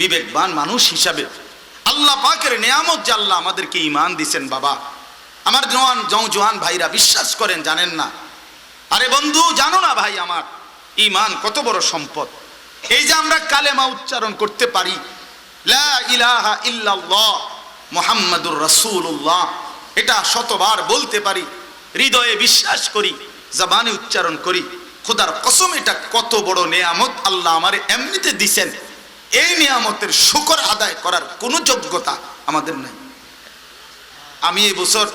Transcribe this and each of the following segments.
বিবেকবান মানুষ হিসাবে। আল্লাহ পাকের নেয়ামত যে আল্লাহ আমাদেরকে ইমান দিছেন বাবা। আমার জওয়ান জওয়ান ভাইরা বিশ্বাস করেন, জানেন না। আরে বন্ধু, জানো না ভাই আমার ইমান কত বড় সম্পদ। এই যে আমরা কালেমা উচ্চারণ করতে পারি, লা ইলাহা এটা শতবার বলতে পারি, হৃদয়ে বিশ্বাস করি, জবানে উচ্চারণ করি, খোদার কসম, এটা কত বড় নেয়ামত আল্লাহ আমারে এমনিতে দিছেন। এই নিয়ামতের শুকর আদায় করার কোনো যোগ্যতা আমাদের নাই। আমি এই বছর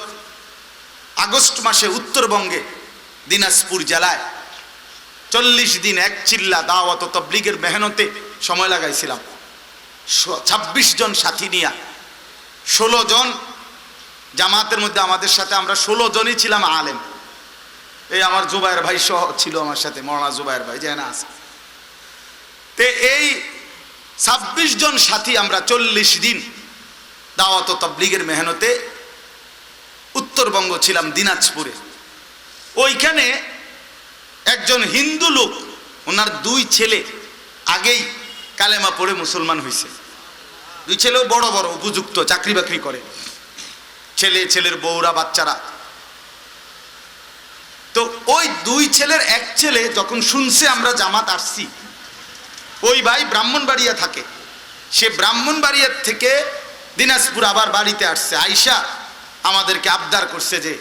আগস্ট মাসে উত্তরবঙ্গে দিনাজপুর জেলায় চল্লিশ দিন এক চিল্লা দাওয়াত তবলিগের মেহনতে সময় লাগাইছিলাম। ছাব্বিশ জন সাথী নিয়া ষোলো জন জামাতের মধ্যে আমাদের সাথে আমরা ষোলো জনই ছিলাম আলেম। এই আমার জুবাইর ভাই সহ ছিল আমার সাথে মরনা জুবাইর ভাই, যে না আছে। তে এই ছাব্বিশ জন সাথী আমরা চল্লিশ দিন দাওয়াত তবলিগের মেহনতে উত্তরবঙ্গ ছিলাম দিনাজপুরে। ওইখানে একজন হিন্দু লোক, ওনার দুই ছেলে আগেই কালেমা পড়ে মুসলমান হয়েছে দুই ছেলেও বড় বড়, উপযুক্ত, চাকরি বাকরি করে। ছেলে, ছেলের বউরা, বাচ্চারা। তো ওই দুই ছেলের এক ছেলে যখন শুনছে আমরা জামাত আসছি ওই ভাই ব্রাহ্মণবাড়িয়া থাকে। সে ব্রাহ্মণবাড়িয়ার থেকে দিনাজপুর আবার বাড়িতে আসছে। আইসা আমাদেরকে আবদার করছে যে,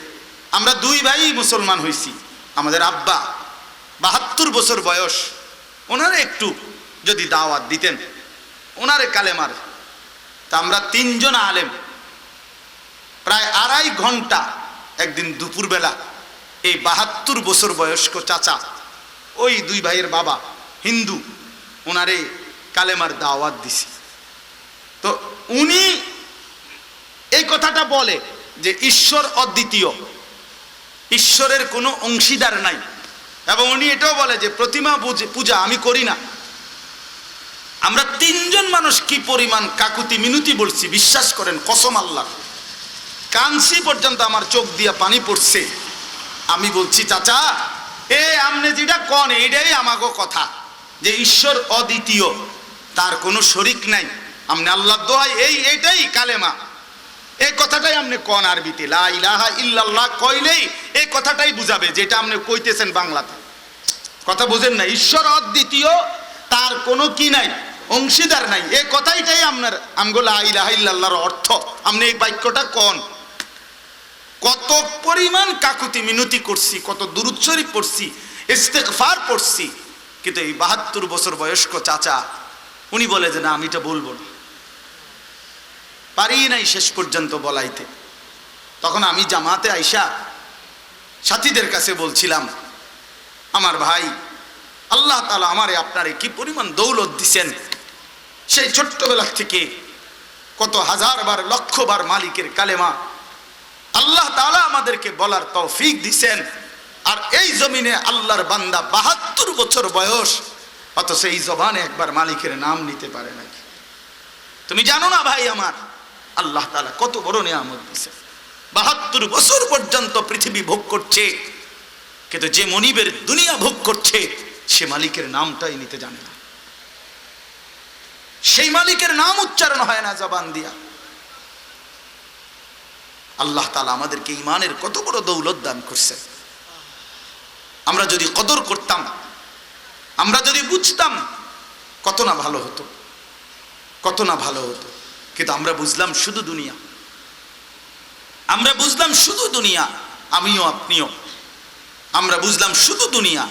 আমরা দুই ভাই মুসলমান হয়েছি আমাদের আব্বা বাহাত্তর বছর বয়স। ওনারে একটু যদি দাওয়াত দিতেন। ওনারে কালেমার। তা আমরা তিনজন আলেম। প্রায় আড়াই ঘণ্টা একদিন দুপুরবেলা এই বাহাত্তর বছর বয়স্ক চাচা, ওই দুই ভাইয়ের বাবা হিন্দু ওনারে কালেমার দাওয়াত দিছি। তো উনি এই কথাটা বলে যে ঈশ্বর অদ্বিতীয়। ঈশ্বরের কোনো অংশীদার নাই। এবং উনি এটাও বলে যে প্রতিমা পূজ- আমি করি না। আমরা তিনজন মানুষ কি পরিমাণ কাকুতি মিনতি বলছি, বিশ্বাস করেন, কসম আল্লাহ। কানসি পর্যন্ত আমার চোখ দিয়ে পানি পড়ছে। আমি বলছি, চাচা, এ আমনে যেটা কন এটাই আমাগো কথা। যে ঈশ্বর অদ্বিতীয়, তার কোনো শরিক নাই। আমনে আল্লাহ দোহাই এই, এইটাই কালেমা। এই কথাটাই আপনি কন আরবিতে, লা ইলাহা ইল্লাল্লাহ কইলেই এই কথাটাই বুঝাবে, যেটা আপনি কইতেছেন বাংলাতে। কথা বুঝেন না, ঈশ্বর অদ্বিতীয়, তার কোনো কি নাই, অংশীদার নাই। এই কথাইটাই আপনার আমগো লা ইলাহা ইল্লাল্লাহর অর্থ। আপনি এই বাক্যটা কন? কত পরিমাণ কাকুতি মিনতি করছি, কত দুরুৎসরি পড়ছি, ইস্তেগফার পড়ছি কিন্তু এই বাহাত্তর বছর বয়স্ক চাচা, উনি বলে যে, না, আমি এটা বলব না। পারি নাই শেষ পর্যন্ত বলাইতে। তখন আমি জামাতে আইসা সাথীদের কাছে বলছিলাম, আমার ভাই, আল্লাহ তালা আমারে আপনারে কি পরিমাণ দৌলত দিছেন? সেই ছোট্টবেলা থেকে কত হাজার বার, লক্ষ বার মালিকের কালেমা, আল্লাহ তালা আমাদেরকে বলার তৌফিক দিছেন। আর এই জমিনে আল্লাহর বান্দা বাহাত্তর বছর বয়স, অথচ এই জবানে একবার মালিকের নাম নিতে পারে নাকি? তুমি জানো না ভাই আমার, আল্লাহ তালা কত বড় নিয়ামত দিছে বাহাত্তর বছর পর্যন্ত পৃথিবী ভোগ করছে, কিন্তু যে মনিবের দুনিয়া ভোগ করছে, সে মালিকের নামটাই নিতে জানে না। সেই মালিকের নাম উচ্চারণ হয় না জবান দিয়া। আল্লাহ তালা আমাদেরকে ইমানের কত বড় দৌলত দান করছে আমরা যদি কদর করতাম, আমরা যদি বুঝতাম, কত না ভালো হতো, কত না ভালো হতো। কিন্তু আমরা বুঝলাম শুধু দুনিয়া। আমরা বুঝলাম শুধু দুনিয়া, আমিও আপনিও। আমরা বুঝলাম শুধু দুনিয়া,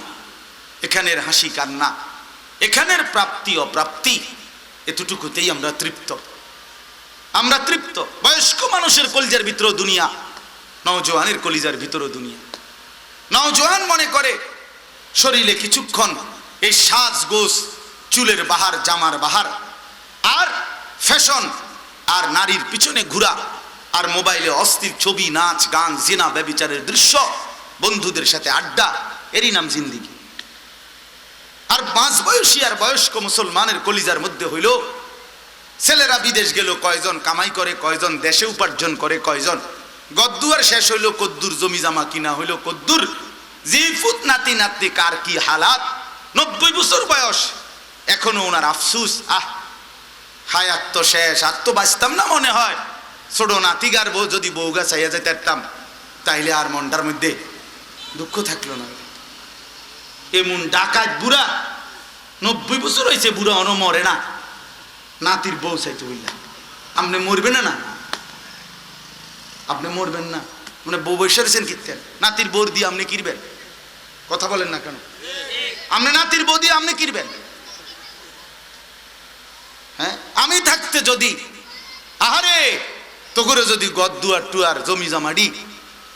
এখানের হাসি কান্না, এখানের প্রাপ্তি, অপ্রাপ্তি, এতটুকুতেই আমরা তৃপ্ত। আমরা তৃপ্ত। বয়স্ক মানুষের কলিজার ভিতরেও দুনিয়া, নওজোয়ানের কলিজার ভিতরেও দুনিয়া। নওজোয়ান মনে করে, শরীরে কিছুক্ষণ এই সাজ গোস চুলের বাহার, জামার বাহার, আর ফ্যাশন, আর নারীর পিছনে ঘোরা, আর মোবাইলে অস্থির ছবি, নাচ, গান, জেনা, ব্যবিচারের দৃশ্য, বন্ধুদের সাথে আড্ডা, এরই নাম জিন্দিগি। আর পাঁচ বয়সী আর বয়স্ক মুসলমানের কলিজার মধ্যে হইল, ছেলেরা বিদেশ গেল, কয়জন কামাই করে, কয়জন দেশে উপার্জন করে, কয়জন গদ্দুয়ার শেষ হইল কদ্দুর, জমি জামা কিনা হইল কদ্দুর। জিফুত নাতি নাতি কার কি হালাত? নব্বই বছর বয়স। এখনও ওনার আফসুস, আহ, হায়াত তো শেষ, আর তো বাঁচতাম না মনে হয়। ছোট নাতিগার বউ, যদি বউগা চাইয়া যেতে পারতাম তাইলে আর মনটার মধ্যে দুঃখ থাকল না। এমন ডাকাত বুড়া, নব্বই বছর হয়েছে বুড়া অন মরে না। নাতির বউ চাইতে বললাম আপনি মরবে না না? আপনি মরবেন না। মানে বউ বসে রয়েছেন কীর্তেন নাতির বউর দিয়ে আপনি কিনবেন কথা বলেন না কেন? আপনি নাতির বউ দিয়ে আপনি কিনবেন হ্যাঁ? আমি থাকতে যদি, আহারে তো করে যদি গদ্দুয়ার টুয়ার জমি জমাডি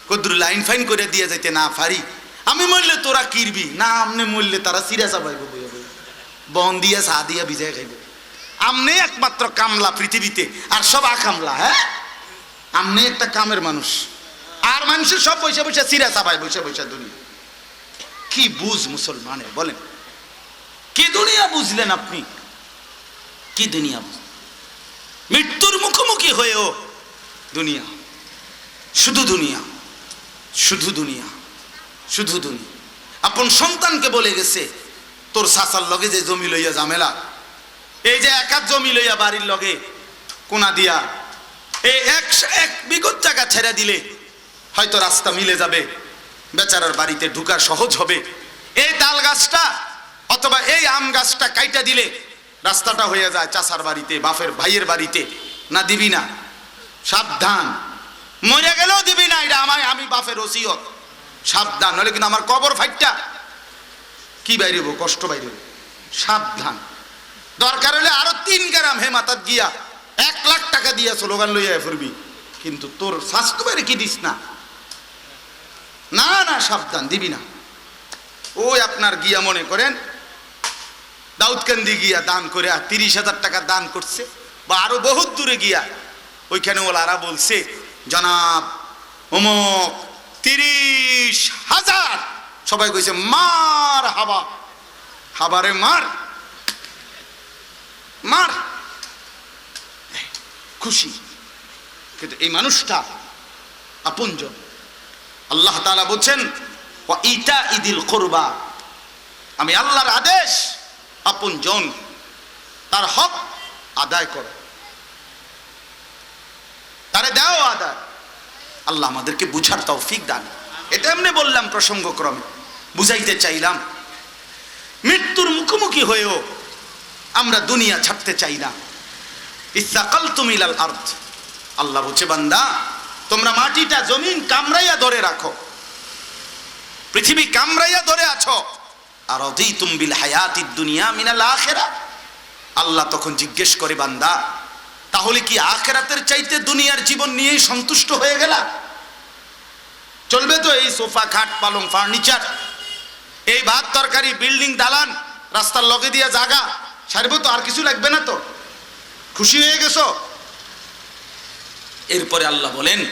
কদ্দুর লাইন ফাইন করে দিয়ে যাইতে না পারি, আমি মরলে তোরা কিরবি? না আমনে মরলে তারা বইয়া বইয়া। বন দিয়া চা দিয়া ভিজাই খাইব। আমনে একমাত্র কামলা পৃথিবীতে, আর সব আকামলা হ্যাঁ? আমনে একটা কামের মানুষ। আর মানুষের সব পয়সা পয়সা সিরা চাপায়, বসে বসে দুনিয়া। কি বুঝ মুসলমানের, বলেন। কি দুনিয়া বুঝলেন আপনি? কি দুনিয়া বুঝ মৃত্যুর মুখোমুখি হয়েও দুনিয়া। শুধু দুনিয়া। শুধু দুনিয়া। শুধু দুনিয়া। আপন সন্তানকে বলে গেছে, তোর শাসার লগে যে জমি লইয়া ঝামেলা, এই যে একাত জমি লইয়া বাড়ির লগে কোনা দিয়া এই এক এক বিগত জায়গা ছেড়ে দিলে হয়তো রাস্তা মিলে যাবে, বেচারার বাড়িতে ঢুকা সহজ হবে। এই তাল গাছটা অথবা এই আম গাছটা কাইটা দিলে রাস্তাটা হয়ে যায় চাষার বাড়িতে, বাপের ভাইয়ের বাড়িতে। না দিবি না। সাবধান। মরে গেলেও দিবি না, এটা আমায়, আমি বাপের ওসিয়ত। সাবধান, নইলে কিন্তু আমার কবর ফাইটটা। কি বাইরেব কষ্ট বাইরেব সাবধান। দরকার হলে আরও তিন গ্রাম হে মাতাত গিয়া এক লাখ টাকা দিয়া স্লোগান লইয়া ফুরবি। কিন্তু তোর স্বাস্থ্য বাইরে কি দিস না? না না, সাবধান, দিবি না। ওই আপনার গিয়া মনে করেন, দাউদকান্দি গিয়া দান করে তিরিশ হাজার টাকা দান করছে, বা আরও বহুত দূরে গিয়া ওইখানে ওলারা বলছে, জনাব অমুক তিরিশ হাজার। সবাই কইছে, মার হাবা। হাবারে মার। মার। খুশি। কিন্তু এই মানুষটা আপনজন। আল্লাহ তালা বলছেন ইতা ইদিল কোরবা। আমি আল্লাহর আদেশ, আপনজন। তার হক আদায় করো। তারে দাও আদায়। আল্লাহ আমাদেরকে বুঝার তৌফিক দান। এটা এমনি বললাম প্রসঙ্গক্রমে। বুঝাইতে চাইলাম। মৃত্যুর মুখোমুখি হয়েও আমরা দুনিয়া ছাড়তে চাই না। ইসাকাল তুমিলাল আর্থ আল্লাহ বলছে বান্দা, তোমরা মাটিটা, জমিন কামড়াইয়া ধরে রাখো। পৃথিবী কামড়াইয়া ধরে আছো। আর অধি তুমবিল হায়াতি দুনিয়া মিনাল আখেরা। আল্লাহ তখন জিজ্ঞেস করে, বান্দা, তাহলে কি আখেরাতের চাইতে দুনিয়ার জীবন নিয়েই সন্তুষ্ট হয়ে গেলা? চলবে তো এই সোফা খাট, পালং ফার্নিচার, এই ভাত তরকারি, বিল্ডিং দালান, রাস্তার লগে দিয়া জাগা সারবো তো আর কিছু লাগবে না তো? খুশি হয়ে গেছো? এরপরে আল্লাহ বলেন,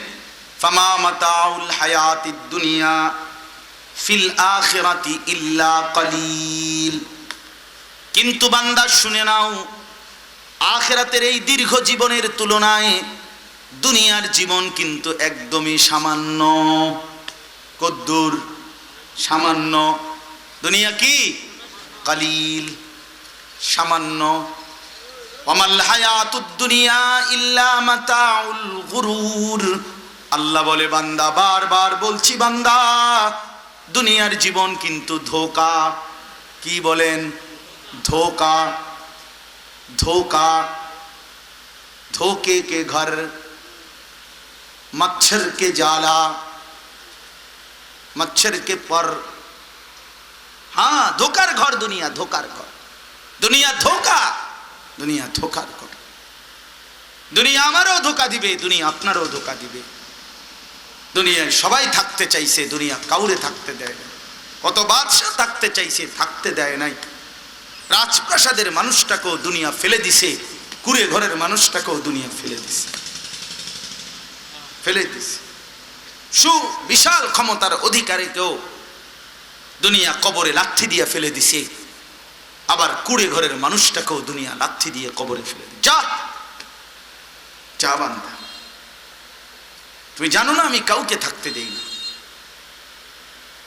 ফামা মাতাউল হায়াতিদ দুনিয়া ফিল ইল্লা কলিল। কিন্তু বান্দা, শুনে নাও, আখেরাতের এই দীর্ঘ জীবনের তুলনায় দুনিয়ার জীবন কিন্তু একদমই সামান্য। কদ্দুর, সামান্য। দুনিয়া কি? কালিল, সামান্য। ওয়ামাল হায়াতুদ দুনিয়া ইল্লা মাতাউল গুরুর আল্লাহ বলে বান্দা বারবার বলছি বান্দা দুনিয়ার জীবন কিন্তু ধোকা কি বলেন ধোকা धोखा धोखे के घर मच्छर के जाला मच्छर के पर हाँ धोकार घर दुनिया धोकार घर দুনিয়া ধোকা দুনিয়া ধোকার ঘর দুনিয়া আমারও ধোকা দিবে, দুনিয়া আপনারও ধোকা দিবে। দুনিয়ায় সবাই থাকতে চাইছে, দুনিয়া কাউরে থাকতে দেয় না। কত বাদশাহ থাকতে চাইছে, থাকতে দেয় নাই। রাজপ্রাসাদের মানুষটাকেও দুনিয়া ফেলে দিছে, কুড়ে ঘরের মানুষটাকেও দুনিয়া ফেলে দিছে। ফেলে দিছে। সু বিশাল ক্ষমতার অধিকারীকেও দুনিয়া কবরে লাথি দিয়ে ফেলে দিছে। আবার কুড়ে ঘরের মানুষটাকেও দুনিয়া লাথি দিয়ে কবরে ফেলে যা! যা বান্দা। তুমি জানো না আমি কাউকে থাকতে দেই না।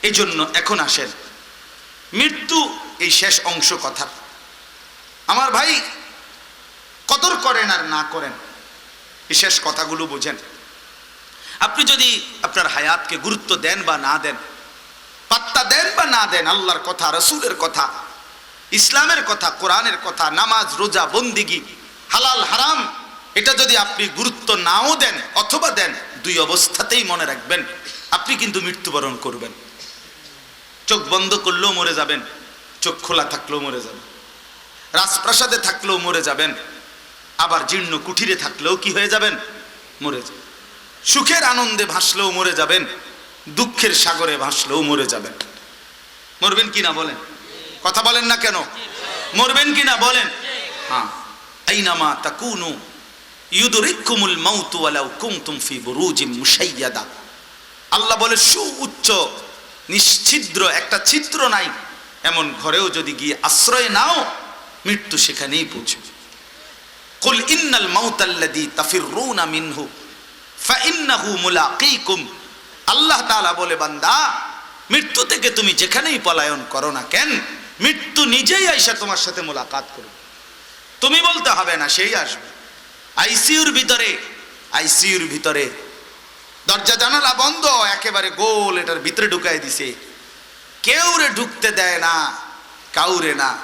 এই জন্য এখন আসেন। মৃত্যু এই শেষ অংশ কথা। আমার ভাই কদর করেন আর না করেন, এই শেষ কথাগুলো বোঝেন। আপনি যদি আপনার হায়াতকে গুরুত্ব দেন বা না দেন, পাত্তা দেন বা না দেন, আল্লাহর কথা, রসুলের কথা ইসলামের কথা, কোরআনের কথা, নামাজ, রোজা, বন্দিগি, হালাল, হারাম, এটা যদি আপনি গুরুত্ব নাও দেন অথবা দেন, দুই অবস্থাতেই মনে রাখবেন। আপনি কিন্তু মৃত্যুবরণ করবেন। চোখ বন্ধ করলেও মরে যাবেন, চোখ খোলা থাকলেও মরে যাবেন। রাজপ্রাসাদে থাকলেও মরে যাবেন, আবার জীর্ণ কুঠিরে থাকলেও কি হয়ে যাবেন? মরে যাবেন। সুখের আনন্দে ভাসলেও মরে যাবেন, দুঃখের সাগরে ভাসলেও মরে যাবেন। মরবেন কি না বলেন? কথা বলেন না কেন? মরবেন কি না বলেন। হ্যাঁ। আইনামা তাকুনু ইউদরিকুমুল মাউতু ওয়ালাউ কুনতুম ফি বুরুজিম মুশাইয়াদা। আল্লাহ বলে, সুউচ্চ, নিশ্ছিদ্র একটা ছিদ্র নাই। এমন ঘরেও যদি গিয়ে আশ্রয় নাও, মৃত্যু সেখানেই পৌঁছবে কুল ইন্নাল মাউতাল্লাযী তাফিররুনা মিনহু ফাইন্নাহু মুলাকীকুম। আল্লাহ তাআলা বলে, বান্দা, মৃত্যু থেকে তুমি যেখানেই পলায়ন করো না কেন মৃত্যু নিজেই আইসা তোমার সাথে মোলাকাত করবে। তুমি বলতে হবে না, সেই আসবে। আইসিউর ভিতরে আইসিউর ভিতরে দরজা জানালা বন্ধ, একেবারে গোল এটার ভিতরে ঢুকাই দিছে। কেউ রে ঢুকতে দেয় না, কাউরে না।